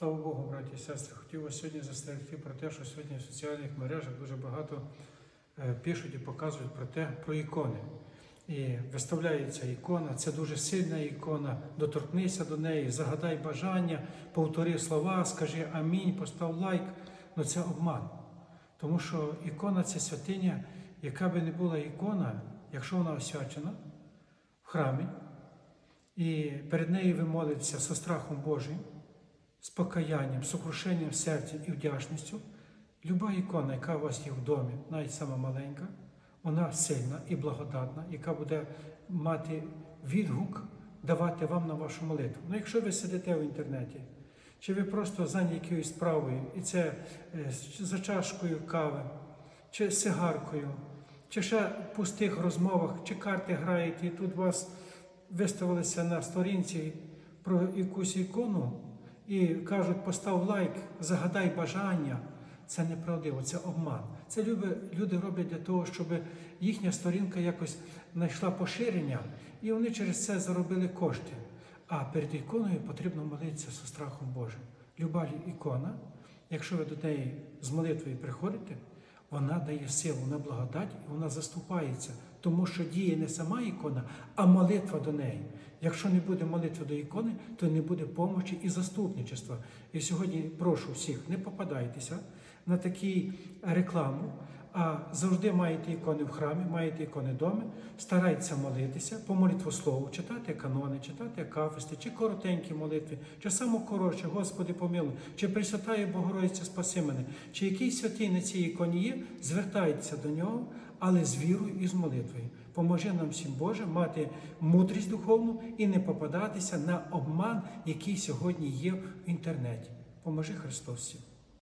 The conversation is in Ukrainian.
Слава Богу, браті і сестри. Хотів вас сьогодні застерегти про те, що сьогодні в соціальних мережах дуже багато е, пишуть і показують про те, про ікони. І виставляється ікона, це дуже сильна ікона. Доторкнися до неї, загадай бажання, повтори слова, скажи амінь, постав лайк. Ну це обман. Тому що ікона це святиня, яка би не була ікона, якщо вона освячена в храмі, і перед нею ви молитеся зі страхом Божим, з покаянням, сокрушенням серця і вдячністю. Люба ікона, яка у вас є в домі, навіть сама маленька, вона сильна і благодатна, яка буде мати відгук давати вам на вашу молитву. Ну, якщо ви сидите в інтернеті, чи ви просто зайняті якоюсь справою, і це е, за чашкою кави, чи сигаркою, чи ще в пустих розмовах, чи карти граєте, і тут вас виставилися на сторінці про якусь ікону і кажуть, постав лайк, загадай бажання. Це неправдиво, це обман. Це люди, роблять для того, щоб їхня сторінка якось знайшла поширення, і вони через це заробили кошти. А перед іконою потрібно молитися зі страхом Божим. Люба ікона, якщо ви до неї з молитвою приходите, вона дає силу, на благодать, вона заступається, тому що діє не сама ікона, а молитва до неї. Якщо не буде молитви до ікони, то не буде помочі і заступничества. І сьогодні прошу всіх, не попадайтеся на такі рекламу, а завжди маєте ікони в храмі, маєте ікони вдома, старайтеся молитися, по молитвослову читати канони, читати акафисти, чи коротенькі молитви, чи само коротше, Господи помилуй, чи Пресвятає Богородиця спаси мене, чи який святий на цій іконі є, звертайтеся до нього, але з вірою і з молитвою. Поможи нам всім Боже мати мудрість духовну і не попадатися на обман, який сьогодні є в інтернеті. Поможи Христос всім.